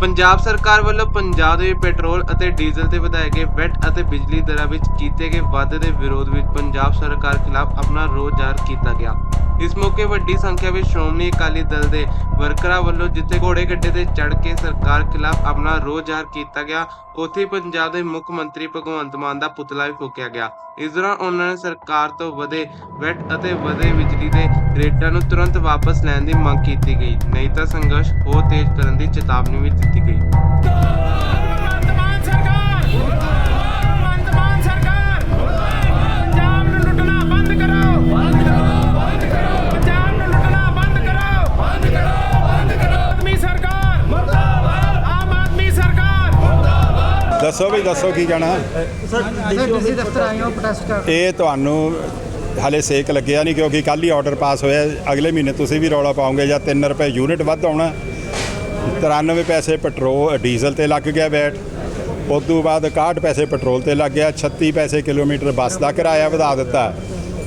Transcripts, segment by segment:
ਪੰਜਾਬ ਸਰਕਾਰ ਵੱਲੋਂ ਪੰਜਾਬ ਦੇ ਪੈਟਰੋਲ ਅਤੇ ਡੀਜ਼ਲ ਤੇ ਵਧਾਏ ਗਏ ਵੈਟ ਅਤੇ ਬਿਜਲੀ ਦਰਾਂ ਵਿੱਚ ਕੀਤੇ ਗਏ ਵਾਧੇ ਦੇ ਵਿਰੋਧ ਵਿੱਚ ਪੰਜਾਬ ਸਰਕਾਰ ਖਿਲਾਫ ਆਪਣਾ ਰੋਸ ਜ਼ਾਹਰ ਕੀਤਾ ਗਿਆ। ਇਸ ਮੌਕੇ ਵੱਡੀ ਸੰਖਿਆ ਵਿੱਚ ਸ਼੍ਰੋਮਣੀ ਅਕਾਲੀ ਦਲ ਦੇ ਵਰਕਰਾਂ ਵੱਲੋਂ ਜਿੱਥੇ ਘੋੜੇ ਗੱਡੇ ਤੇ ਚੜ੍ਹ ਕੇ ਸਰਕਾਰ ਖਿਲਾਫ ਆਪਣਾ ਰੋਸ ਜ਼ਾਹਰ ਕੀਤਾ ਗਿਆ, ਉੱਥੇ ਪੰਜਾਬ ਦੇ ਮੁੱਖ ਮੰਤਰੀ ਭਗਵੰਤ ਮਾਨ ਦਾ ਪੁਤਲਾ ਵੀ ਫੂਕਿਆ ਗਿਆ। ਇਸ ਦੌਰਾਨ ਉਹਨਾਂ ਨੇ ਸਰਕਾਰ ਤੋਂ ਵਧੇ ਵੈਟ ਅਤੇ ਵਧੇ ਬਿਜਲੀ ਦੇ ਰੇਟਾਂ ਨੂੰ ਤੁਰੰਤ ਵਾਪਸ ਲੈਣ ਦੀ ਮੰਗ ਕੀਤੀ ਗਈ। ਨਹੀਂ ਤਾਂ ਸੰਘਰਸ਼ ਹੋਰ ਤੇਜ਼ ਕਰਨ ਦੀ ਚੇਤਾਵਨੀ ਵੀ ਦਿੱਤੀ ਗਈ। ਭਗਵੰਤ ਮਾਨ ਸਰਕਾਰ ਭਗਵੰਤ ਮਾਨ ਸਰਕਾਰ ਪੰਜਾਬ ਨੂੰ ਲੁੱਟਣਾ ਬੰਦ ਕਰੋ ਬੰਦ ਕਰੋ ਬੰਦ ਕਰੋ ਪੰਜਾਬ ਨੂੰ ਲੁੱਟਣਾ ਬੰਦ ਕਰੋ ਬੰਦ ਕਰੋ ਬੰਦ ਕਰੋ ਆਦਮੀ ਸਰਕਾਰ ਮਰਦਾਬਾਦ ਆਮ ਆਦਮੀ ਸਰਕਾਰ ਦੱਸੋ ਵੀ ਦੱਸੋ ਕੀ ਕਹਿਣਾ ਸਰ ਡੀਸੀ ਦਫ਼ਤਰ ਆਏ ਹੋ ਪ੍ਰੋਟੈਸਟ ਕਰ ਇਹ ਤੁਹਾਨੂੰ ਹਲੇ ਸੇਕ ਲੱਗਿਆ ਨਹੀਂ ਕਿਉਂਕਿ ਕੱਲ ਹੀ ਆਰਡਰ ਪਾਸ ਹੋਇਆ। ਅਗਲੇ ਮਹੀਨੇ ਤੁਸੀਂ ਵੀ ਰੌਲਾ ਪਾਓਗੇ ਜਾਂ 3 ਰੁਪਏ ਯੂਨਿਟ ਵੱਧ ਆਉਣਾ। 93 ਪੈਸੇ ਪੈਟਰੋਲ ਡੀਜ਼ਲ ਤੇ ਲੱਗ ਗਿਆ ਵੈਟ ਉਸ ਤੋਂ ਬਾਅਦ 61 ਪੈਸੇ ਪੈਟਰੋਲ ਤੇ ਲੱਗ ਗਿਆ। 36 ਪੈਸੇ ਕਿਲੋਮੀਟਰ ਬੱਸ ਦਾ ਕਿਰਾਇਆ ਵਧਾ ਦਿੱਤਾ।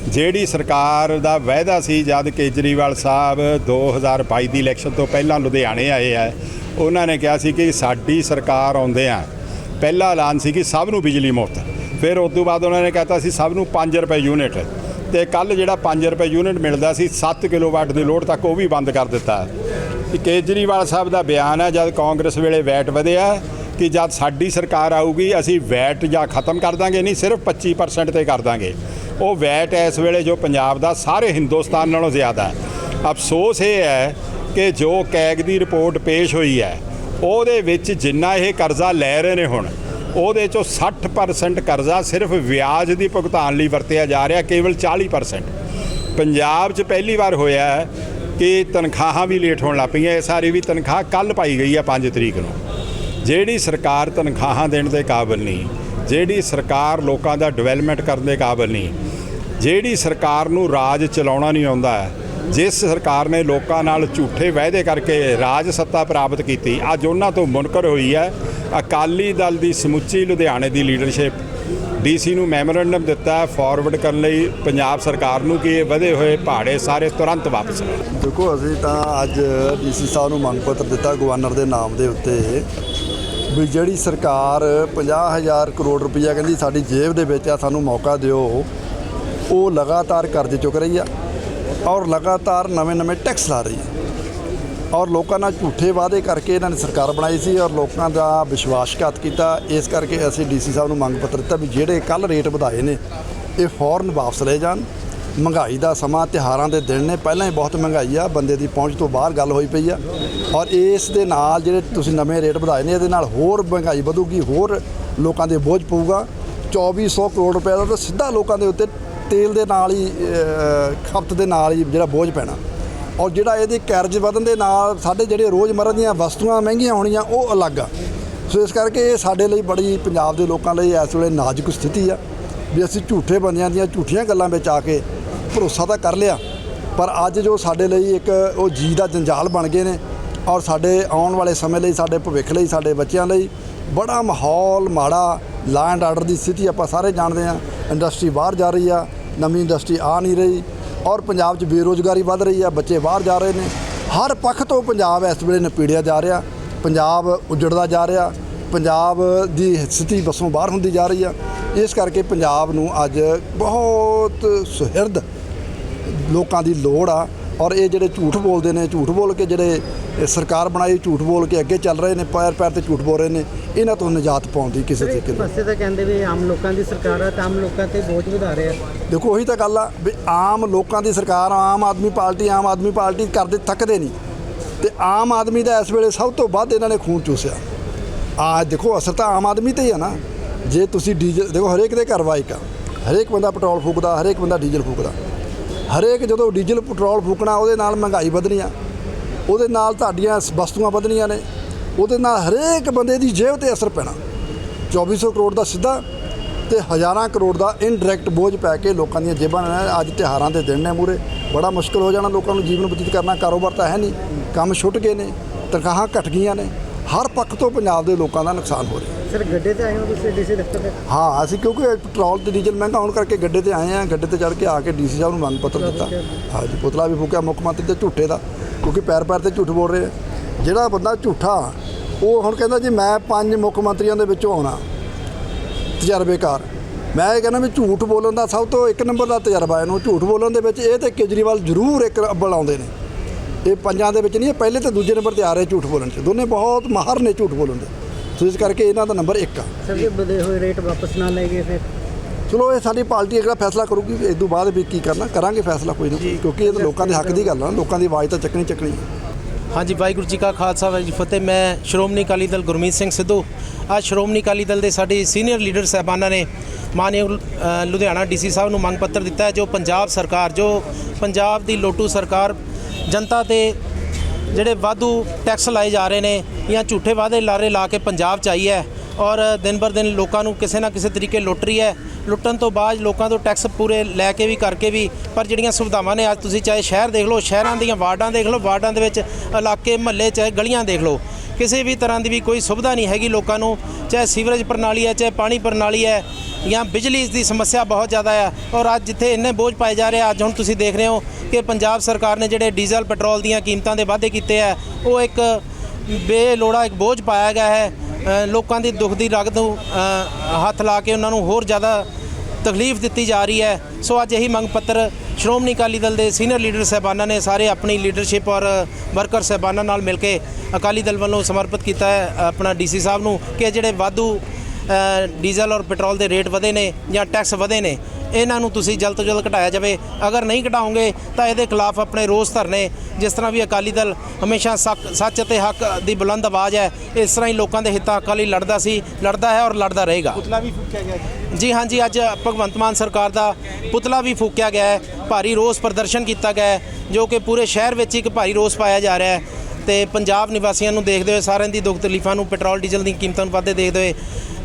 ਜਿਹੜੀ ਸਰਕਾਰ ਦਾ ਵਾਅਦਾ ਸੀ, ਜਦ ਕੇਜਰੀਵਾਲ ਸਾਹਿਬ 2022 ਦੀ ਇਲੈਕਸ਼ਨ ਤੋਂ ਪਹਿਲਾਂ ਲੁਧਿਆਣੇ ਆਏ ਆ, ਉਹਨਾਂ ਨੇ ਕਿਹਾ ਸੀ ਕਿ ਸਾਡੀ ਸਰਕਾਰ ਆਉਂਦੇ ਆ। ਪਹਿਲਾ ਐਲਾਨ ਸੀ ਕਿ ਸਭ ਨੂੰ ਬਿਜਲੀ ਮੁਫਤ। ਫਿਰ ਉਸ ਤੋਂ ਬਾਅਦ ਉਹਨਾਂ ਨੇ ਕਹਿਤਾ ਸੀ, ਸਭ ਨੂੰ 5 ਰੁਪਏ ਯੂਨਿਟ ਤੇ ਕੱਲ ਜਿਹੜਾ 5 ਰੁਪਏ ਯੂਨਿਟ ਮਿਲਦਾ ਸੀ 7 ਕਿਲੋਵਾਟ ਦੀ ਲੋਡ ਤੱਕ ਉਹ ਵੀ ਬੰਦ ਕਰ ਦਿੱਤਾ। ਕੇਜਰੀਵਾਲ ਸਾਹਿਬ ਦਾ ਬਿਆਨ ਹੈ, ਜਦ ਕਾਂਗਰਸ ਵੇਲੇ ਵੈਟ ਵਧਿਆ ਕਿ ਜਦ ਸਾਡੀ ਸਰਕਾਰ ਆਊਗੀ, ਅਸੀਂ ਵੈਟ ਜਾਂ ਖਤਮ ਕਰ ਦਾਂਗੇ, ਨਹੀਂ, ਸਿਰਫ 25% ਤੇ ਕਰ ਦਾਂਗੇ। ਉਹ ਵੈਟ ਇਸ ਵੇਲੇ ਜੋ ਪੰਜਾਬ ਦਾ, ਸਾਰੇ ਹਿੰਦੁਸਤਾਨ ਨਾਲੋਂ ਜ਼ਿਆਦਾ ਹੈ। ਅਫਸੋਸ ਇਹ ਹੈ ਕਿ ਜੋ ਕੈਗ ਦੀ ਰਿਪੋਰਟ ਪੇਸ਼ ਹੋਈ ਹੈ, ਉਹਦੇ ਵਿੱਚ ਜਿੰਨਾ ਇਹ ਕਰਜ਼ਾ ਲੈ ਰਹੇ ਨੇ ਹੁਣ ਉਹਦੇ ਚੋਂ 60% ਕਰਜ਼ਾ ਸਿਰਫ ਵਿਆਜ ਦੀ ਭੁਗਤਾਨ ਲਈ ਵਰਤਿਆ ਜਾ ਰਿਹਾ, ਕੇਵਲ 40% ਪੰਜਾਬ 'ਚ ਪਹਿਲੀ ਵਾਰ ਹੋਇਆ ਹੈ ਕਿ ਤਨਖਾਹਾਂ ਵੀ ਲੇਟ ਹੋਣ ਲੱਗ ਪਈਆਂ, ਇਹ ਸਾਰੀ ਵੀ ਤਨਖਾਹ ਕੱਲ ਪਾਈ ਗਈ ਹੈ 5 ਤਰੀਕ ਨੂੰ। ਜਿਹੜੀ ਸਰਕਾਰ ਤਨਖਾਹਾਂ ਦੇਣ ਦੇ ਕਾਬਿਲ ਨਹੀਂ, ਜਿਹੜੀ ਸਰਕਾਰ ਲੋਕਾਂ ਦਾ ਡਿਵੈਲਪਮੈਂਟ ਕਰਨ ਦੇ ਕਾਬਿਲ ਨਹੀਂ, ਜਿਹੜੀ ਸਰਕਾਰ ਨੂੰ ਰਾਜ ਚਲਾਉਣਾ ਨਹੀਂ ਆਉਂਦਾ, ਜਿਸ ਸਰਕਾਰ ਨੇ ਲੋਕਾਂ ਨਾਲ ਝੂਠੇ ਵਾਅਦੇ ਕਰਕੇ ਰਾਜ ਸੱਤਾ ਪ੍ਰਾਪਤ ਕੀਤੀ, ਅੱਜ ਉਹਨਾਂ ਤੋਂ ਮੁਨਕਰ ਹੋਈ ਹੈ ਅਕਾਲੀ ਦਲ ਦੀ ਸਮੁੱਚੀ ਲੁਧਿਆਣੇ ਦੀ ਲੀਡਰਸ਼ਿਪ ਡੀਸੀ ਨੂੰ ਮੈਮੋਰੈਂਡਮ ਦਿੱਤਾ ਹੈ ਫਾਰਵਰਡ ਕਰਨ ਲਈ ਪੰਜਾਬ ਸਰਕਾਰ ਨੂੰ ਕਿ ਇਹ ਵਧੇ ਹੋਏ ਪਹਾੜੇ ਸਾਰੇ ਤੁਰੰਤ ਵਾਪਸ ਲੈਣ ਦੇਖੋ, ਅਸੀਂ ਤਾਂ ਅੱਜ ਡੀਸੀ ਸਾਹਿਬ ਨੂੰ ਮੰਗ ਪੱਤਰ ਦਿੱਤਾ ਗਵਰਨਰ ਦੇ ਨਾਮ ਦੇ ਉੱਤੇ ਵੀ ਜਿਹੜੀ ਸਰਕਾਰ 50000 ਕਰੋੜ ਰੁਪਈਆ ਕਹਿੰਦੀ ਸਾਡੀ ਜੇਬ ਦੇ ਵਿੱਚ ਆ, ਸਾਨੂੰ ਮੌਕਾ ਦਿਓ, ਉਹ ਲਗਾਤਾਰ ਕਰਜ਼ੇ ਚੁੱਕ ਰਹੀ ਆ ਔਰ ਲਗਾਤਾਰ ਨਵੇਂ-ਨਵੇਂ ਟੈਕਸ ਲਾ ਰਹੀ ਹੈ ਔਰ ਲੋਕਾਂ ਨਾਲ ਝੂਠੇ ਵਾਅਦੇ ਕਰਕੇ ਇਹਨਾਂ ਨੇ ਸਰਕਾਰ ਬਣਾਈ ਸੀ ਔਰ ਲੋਕਾਂ ਦਾ ਵਿਸ਼ਵਾਸਘਾਤ ਕੀਤਾ। ਇਸ ਕਰਕੇ ਅਸੀਂ ਡੀਸੀ ਸਾਹਿਬ ਨੂੰ ਮੰਗ ਪੱਤਰ ਦਿੱਤਾ ਵੀ ਜਿਹੜੇ ਕੱਲ ਰੇਟ ਵਧਾਏ ਨੇ, ਇਹ ਫੌਰਨ ਵਾਪਸ ਲਏ ਜਾਣ। ਮਹਿੰਗਾਈ ਦਾ ਸਮਾਂ ਤਿਉਹਾਰਾਂ ਦੇ ਦਿਨ ਨੇ, ਪਹਿਲਾਂ ਹੀ ਬਹੁਤ ਮਹਿੰਗਾਈ ਆ, ਬੰਦੇ ਦੀ ਪਹੁੰਚ ਤੋਂ ਬਾਹਰ ਗੱਲ ਹੋਈ ਪਈ ਆ। ਔਰ ਇਸ ਦੇ ਨਾਲ ਜਿਹੜੇ ਤੁਸੀਂ ਨਵੇਂ ਰੇਟ ਵਧਾਏ ਨੇ, ਇਹਦੇ ਨਾਲ ਹੋਰ ਮਹਿੰਗਾਈ ਵਧੂਗੀ, ਹੋਰ ਲੋਕਾਂ ਦੇ ਬੋਝ ਪਊਗਾ। 2400 ਕਰੋੜ ਰੁਪਏ ਦਾ ਤਾਂ ਸਿੱਧਾ ਲੋਕਾਂ ਦੇ ਉੱਤੇ ਤੇਲ ਦੇ ਨਾਲ ਹੀ ਖਪਤ ਦੇ ਨਾਲ ਹੀ ਜਿਹੜਾ ਬੋਝ ਪੈਣਾ। ਔਰ ਜਿਹੜਾ ਇਹਦੇ ਕਰਜ਼ ਵਧਣ ਦੇ ਨਾਲ ਸਾਡੇ ਜਿਹੜੇ ਰੋਜ਼ਮਰਰਾ ਦੀਆਂ ਵਸਤੂਆਂ ਮਹਿੰਗੀਆਂ ਹੋਣੀਆਂ, ਉਹ ਅਲੱਗ ਆ। ਸੋ ਇਸ ਕਰਕੇ ਇਹ ਸਾਡੇ ਲਈ ਬੜੀ ਪੰਜਾਬ ਦੇ ਲੋਕਾਂ ਲਈ ਇਸ ਵੇਲੇ ਨਾਜ਼ੁਕ ਸਥਿਤੀ ਆ ਵੀ ਅਸੀਂ ਝੂਠੇ ਬੰਦਿਆਂ ਦੀਆਂ ਝੂਠੀਆਂ ਗੱਲਾਂ ਵਿੱਚ ਆ ਕੇ ਭਰੋਸਾ ਤਾਂ ਕਰ ਲਿਆ, ਪਰ ਅੱਜ ਜੋ ਸਾਡੇ ਲਈ ਇੱਕ ਉਹ ਜੀ ਦਾ ਜੰਜਾਲ ਬਣ ਗਏ ਨੇ ਔਰ ਸਾਡੇ ਆਉਣ ਵਾਲੇ ਸਮੇਂ ਲਈ, ਸਾਡੇ ਭਵਿੱਖ ਲਈ, ਸਾਡੇ ਬੱਚਿਆਂ ਲਈ ਬੜਾ ਮਾਹੌਲ ਮਾੜਾ ਲਾ ਐਂਡ ਆਰਡਰ ਦੀ ਸਥਿਤੀ ਆਪਾਂ ਸਾਰੇ ਜਾਣਦੇ ਹਾਂ। ਇੰਡਸਟਰੀ ਬਾਹਰ ਜਾ ਰਹੀ ਆ, ਨਵੀਂ ਇੰਡਸਟਰੀ ਆ ਨਹੀਂ ਰਹੀ। ਔਰ ਪੰਜਾਬ 'ਚ ਬੇਰੋਜ਼ਗਾਰੀ ਵੱਧ ਰਹੀ ਆ, ਬੱਚੇ ਬਾਹਰ ਜਾ ਰਹੇ ਨੇ। ਹਰ ਪੱਖ ਤੋਂ ਪੰਜਾਬ ਇਸ ਵੇਲੇ ਨਪੀੜਿਆ ਜਾ ਰਿਹਾ। ਪੰਜਾਬ ਉਜੜਦਾ ਜਾ ਰਿਹਾ। ਪੰਜਾਬ ਦੀ ਸਥਿਤੀ ਬਸੋਂ ਬਾਹਰ ਹੁੰਦੀ ਜਾ ਰਹੀ ਆ। ਇਸ ਕਰਕੇ ਪੰਜਾਬ ਨੂੰ ਅੱਜ ਬਹੁਤ ਸੁਹਿਰਦ ਲੋਕਾਂ ਦੀ ਲੋੜ ਆ। ਔਰ ਇਹ ਜਿਹੜੇ ਝੂਠ ਬੋਲਦੇ ਨੇ ਝੂਠ ਬੋਲ ਕੇ ਜਿਹੜੇ ਸਰਕਾਰ ਬਣਾਈ ਝੂਠ ਬੋਲ ਕੇ ਅੱਗੇ ਚੱਲ ਰਹੇ ਨੇ ਪੈਰ ਪੈਰ ਤੇ ਝੂਠ ਬੋਲ ਰਹੇ ਨੇ ਇਹਨਾਂ ਤੋਂ ਨਿਜਾਤ ਪਾਉਣ ਦੀ ਕਿਸੇ ਤਰੀਕੇ ਨਾਲ। ਪਾਸੇ ਤਾਂ ਕਹਿੰਦੇ ਵੀ ਆਮ ਲੋਕਾਂ ਦੀ ਸਰਕਾਰ ਆ ਤਾਂ ਆਮ ਲੋਕਾਂ ਤੇ ਬੋਝ ਵਧਾ ਰਿਹਾ। ਦੇਖੋ ਉਹੀ ਤਾਂ ਗੱਲ ਆ ਵੀ ਆਮ ਲੋਕਾਂ ਦੀ ਸਰਕਾਰ ਆਮ ਆਦਮੀ ਪਾਰਟੀ ਆਮ ਆਦਮੀ ਪਾਰਟੀ ਕਰਦੇ ਥੱਕਦੇ ਨਹੀਂ। ਤੇ ਆਮ ਆਦਮੀ ਦਾ ਇਸ ਵੇਲੇ ਸਭ ਤੋਂ ਵੱਧ ਇਹਨਾਂ ਨੇ ਖੂਨ ਚੂਸਿਆ। ਆ ਦੇਖੋ ਅਸਰ ਤਾਂ ਆਮ ਆਦਮੀ ਤੇ ਹੀ ਆ ਨਾ। ਜੇ ਤੁਸੀਂ ਡੀਜ਼ਲ ਦੇਖੋ ਹਰੇਕ ਦੇ ਘਰ ਬਾਈਕ ਆ। ਹਰੇਕ ਬੰਦਾ ਪੈਟਰੋਲ ਫੂਕਦਾ ਹਰੇਕ ਬੰਦਾ ਡੀਜ਼ਲ ਫੂਕਦਾ। ਹਰੇਕ ਜਦੋਂ ਡੀਜ਼ਲ, ਪੈਟਰੋਲ ਫੂਕਣਾ, ਉਹਦੇ ਨਾਲ ਮਹਿੰਗਾਈ ਵਧਣੀ ਆ। ਉਹਦੇ ਨਾਲ ਤੁਹਾਡੀਆਂ ਵਸਤੂਆਂ ਵਧਣੀਆਂ ਨੇ। ਉਹਦੇ ਨਾਲ ਹਰੇਕ ਬੰਦੇ ਦੀ ਜੇਬ ਤੇ ਅਸਰ ਪੈਣਾ। 2400 ਕਰੋੜ ਦਾ ਸਿੱਧਾ ਤੇ ਹਜ਼ਾਰਾਂ ਕਰੋੜ ਦਾ ਇਨਡਾਇਰੈਕਟ ਬੋਝ ਪੈ ਕੇ ਲੋਕਾਂ ਦੀਆਂ ਜੇਬਾਂ ਨੇ। ਅੱਜ ਤਿਉਹਾਰਾਂ ਦੇ ਦਿਨ ਨੇ ਮੂਰੇ ਬੜਾ ਮੁਸ਼ਕਲ ਹੋ ਜਾਣਾ ਲੋਕਾਂ ਨੂੰ ਜੀਵਨ ਬਤੀਤ ਕਰਨਾ। ਕਾਰੋਬਾਰ ਤਾਂ ਹੈ ਨਹੀਂ। ਕੰਮ ਛੁੱਟ ਗਏ ਨੇ। ਤਨਖਾਹਾਂ ਘਟ ਗਈਆਂ ਨੇ। ਹਰ ਪੱਖ ਤੋਂ ਪੰਜਾਬ ਦੇ ਲੋਕਾਂ ਦਾ ਨੁਕਸਾਨ ਹੋ ਰਿਹਾ। ਸਰ ਗੱਡੇ ਤੇ ਆਏ ਹੋ ਤੁਸੀਂ ਡੀਸੀ ਦਫ਼ਤਰ ਤੇ? ਹਾਂ ਅਸੀਂ ਕਿਉਂਕਿ ਪੈਟਰੋਲ ਤੇ ਡੀਜ਼ਲ ਮਹਿੰਗਾ ਹੋਣ ਕਰਕੇ ਗੱਡੇ ਤੇ ਆਏ ਆ ਗੱਡੇ ਤੇ ਚੜ੍ਹ ਕੇ ਆ ਕੇ ਡੀਸੀ ਸਾਹਿਬ ਨੂੰ ਮੰਗ ਪੱਤਰ ਦਿੱਤਾ। ਹਾਂਜੀ ਪੁਤਲਾ ਵੀ ਫੂਕਿਆ ਮੁੱਖ ਮੰਤਰੀ ਦੇ ਝੂਠੇ ਦਾ ਕਿਉਂਕਿ ਪੈਰ ਪੈਰ ਤੇ ਝੂਠ ਬੋਲ ਰਹੇ ਆ। ਜਿਹੜਾ ਬੰਦਾ ਝੂਠਾ ਉਹ ਹੁਣ ਕਹਿੰਦਾ ਜੀ ਮੈਂ ਪੰਜ ਮੁੱਖ ਮੰਤਰੀਆਂ ਦੇ ਵਿੱਚੋਂ ਆਉਣਾ। ਤਜਰਬੇਕਾਰ ਮੈਂ ਇਹ ਕਹਿੰਦਾ ਵੀ ਝੂਠ ਬੋਲਣ ਦਾ ਸਭ ਤੋਂ ਇੱਕ ਨੰਬਰ ਦਾ ਤਜਰਬਾ ਇਹਨੂੰ। ਝੂਠ ਬੋਲਣ ਦੇ ਵਿੱਚ ਇਹ ਤੇ ਕੇਜਰੀਵਾਲ ਜ਼ਰੂਰ ਇੱਕ ਅੱਵਲ ਆਉਂਦੇ ਨੇ। ਇਹ ਪੰਜਾਂ ਦੇ ਵਿੱਚ ਨਹੀਂ ਇਹ ਪਹਿਲੇ ਤੇ ਦੂਜੇ ਨੰਬਰ ਤੇ ਆ ਰਹੇ ਝੂਠ ਬੋਲਣ 'ਚ। ਦੋਨੇ ਬਹੁਤ ਮਾਹਰ ਨੇ ਝੂਠ ਬੋਲਣ ਦੇ। ਸੋ ਇਸ ਕਰਕੇ ਇਹਨਾਂ ਦਾ ਨੰਬਰ 1 ਆ। ਸਰ ਜੇ ਵਧੇ ਹੋਏ ਰੇਟ ਵਾਪਸ ਨਾ ਲੈ ਗਏ ਫਿਰ। ਚਲੋ ਇਹ ਸਾਡੀ ਪਾਰਟੀ ਅਗਲਾ ਫੈਸਲਾ ਕਰੂਗੀ ਇਸ ਤੋਂ ਬਾਅਦ ਵੀ ਕੀ ਕਰਨਾ ਕਰਾਂਗੇ ਫੈਸਲਾ ਕੋਈ ਨਾ ਕਿਉਂਕਿ ਇਹ ਤਾਂ ਲੋਕਾਂ ਦੇ ਹੱਕ ਦੀ ਗੱਲ ਆ ਲੋਕਾਂ ਦੀ ਆਵਾਜ਼ ਤਾਂ ਚੱਕਣੀ ਚੱਕਣੀ ਹਾਂਜੀ ਵਾਹਿਗੁਰੂ ਜੀ ਕਾ ਖਾਲਸਾ ਵਾਹਿਗੁਰੂ ਜੀ ਫਤਿਹ। ਮੈਂ ਸ਼੍ਰੋਮਣੀ ਅਕਾਲੀ ਦਲ ਗੁਰਮੀਤ ਸਿੰਘ ਸਿੱਧੂ। ਅੱਜ ਸ਼੍ਰੋਮਣੀ ਅਕਾਲੀ ਦਲ ਦੇ ਸਾਡੇ ਸੀਨੀਅਰ ਲੀਡਰ ਸਾਹਿਬਾਨਾਂ ਨੇ ਮਾਨਯੋਗ ਲੁਧਿਆਣਾ ਡੀਸੀ ਸਾਹਿਬ ਨੂੰ ਮੰਗ ਪੱਤਰ ਦਿੱਤਾ ਹੈ ਜੋ ਪੰਜਾਬ ਸਰਕਾਰ ਜੋ ਪੰਜਾਬ ਦੀ ਲੋਟੂ ਸਰਕਾਰ ਜਨਤਾ ਤੇ ਜਿਹੜੇ ਵਾਧੂ ਟੈਕਸ ਲਾਏ ਜਾ ਰਹੇ ਨੇ ਜਾਂ ਝੂਠੇ ਵਾਅਦੇ ਲਾਰੇ ਲਾ ਕੇ ਪੰਜਾਬ ਚ ਆਈ ਹੈ ਔਰ ਦਿਨ ਬਰ ਦਿਨ ਲੋਕਾਂ ਨੂੰ ਕਿਸੇ ਨਾ ਕਿਸੇ ਤਰੀਕੇ ਲੁੱਟ ਰਹੀ ਹੈ। ਲੁੱਟਣ ਤੋਂ ਬਾਅਦ ਲੋਕਾਂ ਤੋਂ ਟੈਕਸ ਪੂਰੇ ਲੈ ਕੇ ਵੀ, ਕਰਕੇ ਵੀ, ਪਰ ਜਿਹੜੀਆਂ ਸੁਵਿਧਾਵਾਂ ਨੇ, ਅੱਜ ਤੁਸੀਂ ਚਾਹੇ ਸ਼ਹਿਰ ਦੇਖ ਲਓ, ਸ਼ਹਿਰਾਂ ਦੀਆਂ ਵਾਰਡਾਂ ਦੇਖ ਲਓ, ਵਾਰਡਾਂ ਦੇ ਵਿੱਚ ਇਲਾਕੇ, ਮਹੱਲੇ, ਚਾਹੇ ਗਲੀਆਂ ਦੇਖ ਲਓ ਕਿਸੇ ਵੀ ਤਰ੍ਹਾਂ ਦੀ ਵੀ ਕੋਈ ਸੁਵਿਧਾ ਨਹੀਂ ਹੈਗੀ ਲੋਕਾਂ ਨੂੰ, ਚਾਹੇ ਸੀਵਰੇਜ ਪ੍ਰਣਾਲੀ ਹੈ, ਚਾਹੇ ਪਾਣੀ ਪ੍ਰਣਾਲੀ ਹੈ, ਜਾਂ ਬਿਜਲੀ ਦੀ ਸਮੱਸਿਆ ਬਹੁਤ ਜ਼ਿਆਦਾ ਹੈ। ਔਰ ਅੱਜ ਜਿੱਥੇ ਇੰਨੇ ਬੋਝ ਪਾਏ ਜਾ ਰਹੇ ਆ, ਅੱਜ ਹੁਣ ਤੁਸੀਂ ਦੇਖ ਰਹੇ ਹੋ ਕਿ ਪੰਜਾਬ ਸਰਕਾਰ ਨੇ ਜਿਹੜੇ ਡੀਜ਼ਲ, ਪੈਟਰੋਲ ਦੀਆਂ ਕੀਮਤਾਂ ਦੇ ਵਾਧੇ ਕੀਤੇ ਆ, ਉਹ ਇੱਕ ਬੇਲੋੜਾ ਇੱਕ ਬੋਝ ਪਾਇਆ ਗਿਆ ਹੈ। ਲੋਕਾਂ ਦੀ ਦੁੱਖ ਦੀ ਰਗਤ ਨੂੰ ਹੱਥ ਲਾ ਕੇ ਉਹਨਾਂ ਨੂੰ ਹੋਰ ਜ਼ਿਆਦਾ ਤਕਲੀਫ ਦਿੱਤੀ ਜਾ ਰਹੀ ਹੈ। ਸੋ ਅੱਜ ਇਹੀ ਮੰਗ ਪੱਤਰ ਸ਼੍ਰੋਮਣੀ ਅਕਾਲੀ ਦਲ ਦੇ ਸੀਨੀਅਰ ਲੀਡਰ ਸਹਿਬਾਨਾਂ ਨੇ ਸਾਰੇ ਆਪਣੀ ਲੀਡਰਸ਼ਿਪ ਔਰ ਵਰਕਰ ਸਹਿਬਾਨਾਂ ਨਾਲ ਮਿਲ ਕੇ ਅਕਾਲੀ ਦਲ ਵੱਲੋਂ ਸਮਰਪਿਤ ਕੀਤਾ ਹੈ। ਆਪਣਾ ਡੀਸੀ ਸਾਹਿਬ ਨੂੰ ਕਿ ਜਿਹੜੇ ਵਾਧੂ ਡੀਜ਼ਲ ਔਰ ਪੈਟਰੋਲ ਦੇ ਰੇਟ ਵਧੇ ਨੇ ਜਾਂ ਟੈਕਸ ਵਧੇ ਨੇ ਇਹਨਾਂ ਨੂੰ ਤੁਸੀਂ ਜਲਦ ਤੋਂ ਜਲਦ ਘਟਾਇਆ ਜਾਵੇ। ਅਗਰ ਨਹੀਂ ਘਟਾਓਗੇ ਤਾਂ ਇਹਦੇ ਖਿਲਾਫ ਆਪਣੇ ਰੋਸ ਧਰਨੇ। ਜਿਸ ਤਰ੍ਹਾਂ ਵੀ ਅਕਾਲੀ ਦਲ ਹਮੇਸ਼ਾ ਸੱਚ ਅਤੇ ਹੱਕ ਦੀ ਬੁਲੰਦ ਆਵਾਜ਼ ਹੈ ਇਸ ਤਰ੍ਹਾਂ ਹੀ ਲੋਕਾਂ ਦੇ ਹਿੱਤਾਂ ਹੱਕਾਂ ਲਈ ਲੜਦਾ ਸੀ ਲੜਦਾ ਹੈ ਔਰ ਲੜਦਾ ਰਹੇਗਾ। ਪੁਤਲਾ ਵੀ ਫੂਕਿਆ ਗਿਆ ਜੀ। ਹਾਂਜੀ ਅੱਜ ਭਗਵੰਤ ਮਾਨ ਸਰਕਾਰ ਦਾ ਪੁਤਲਾ ਵੀ ਫੂਕਿਆ ਗਿਆ ਹੈ। ਭਾਰੀ ਰੋਸ ਪ੍ਰਦਰਸ਼ਨ ਕੀਤਾ ਗਿਆ ਹੈ ਜੋ ਕਿ ਪੂਰੇ ਸ਼ਹਿਰ ਵਿੱਚ ਇੱਕ ਭਾਰੀ ਰੋਸ ਪਾਇਆ ਜਾ ਰਿਹਾ ਹੈ। ਤੇ ਪੰਜਾਬ ਨਿਵਾਸੀਆਂ ਨੂੰ ਦੇਖਦੇ ਹੋਏ ਸਾਰਿਆਂ ਦੀ ਦੁੱਖ ਤਕਲੀਫਾਂ ਨੂੰ ਪੈਟਰੋਲ, ਡੀਜ਼ਲ ਦੀਆਂ ਕੀਮਤਾਂ ਨੂੰ ਵਾਧੇ ਦੇਖਦੇ ਹੋਏ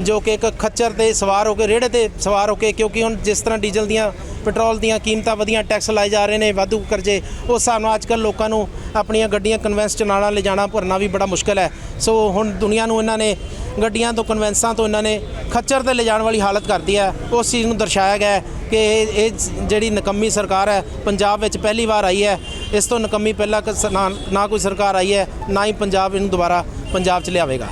ਜੋ ਕਿ ਇੱਕ ਖੱਚਰ ਤੇ ਸਵਾਰ ਹੋ ਕੇ, ਰੇੜੇ ਤੇ ਸਵਾਰ ਹੋ ਕੇ ਕਿਉਂਕਿ ਹੁਣ ਜਿਸ ਤਰ੍ਹਾਂ ਡੀਜ਼ਲ ਦੀਆਂ, ਪੈਟਰੋਲ ਦੀਆਂ ਕੀਮਤਾਂ ਵਧੀਆਂ ਟੈਕਸ ਲਾਏ ਜਾ ਰਹੇ ਨੇ, ਵਾਧੂ ਕਰਜ਼ੇ, ਉਸ ਹਿਸਾਬ ਨਾਲ ਅੱਜਕੱਲ੍ਹ ਲੋਕਾਂ ਨੂੰ ਆਪਣੀਆਂ ਗੱਡੀਆਂ ਕਨਵੈਂਸ ਚ ਲਿਜਾਣਾ ਭਰਨਾ ਵੀ ਬੜਾ ਮੁਸ਼ਕਲ ਹੈ। ਸੋ ਹੁਣ ਦੁਨੀਆ ਨੂੰ ਇਹਨਾਂ ਨੇ ਗੱਡੀਆਂ ਤੋਂ ਕਨਵੈਂਸਾਂ ਤੋਂ ਇਹਨਾਂ ਨੇ ਖੱਚਰ ਤੇ ਲਿਜਾਣ ਵਾਲੀ ਹਾਲਤ ਕਰਦੀ ਹੈ, ਉਸ ਚੀਜ਼ ਨੂੰ ਦਰਸਾਇਆ ਗਿਆ ਹੈ। ਕਿ ਇਹ ਇਹ ਜਿਹੜੀ ਨਕੰਮੀ ਸਰਕਾਰ ਹੈ, ਪੰਜਾਬ ਵਿੱਚ ਪਹਿਲੀ ਵਾਰ ਆਈ ਹੈ। ਇਸ ਤੋਂ ਨਕੰਮੀ ਪਹਿਲਾਂ ਕਸ- ਨਾ ਨਾ ਕੋਈ ਸਰਕਾਰ ਆਈ ਹੈ, ਨਾ ਹੀ ਪੰਜਾਬ ਇਹਨੂੰ ਦੁਬਾਰਾ ਪੰਜਾਬ 'ਚ ਲਿਆਵੇਗਾ।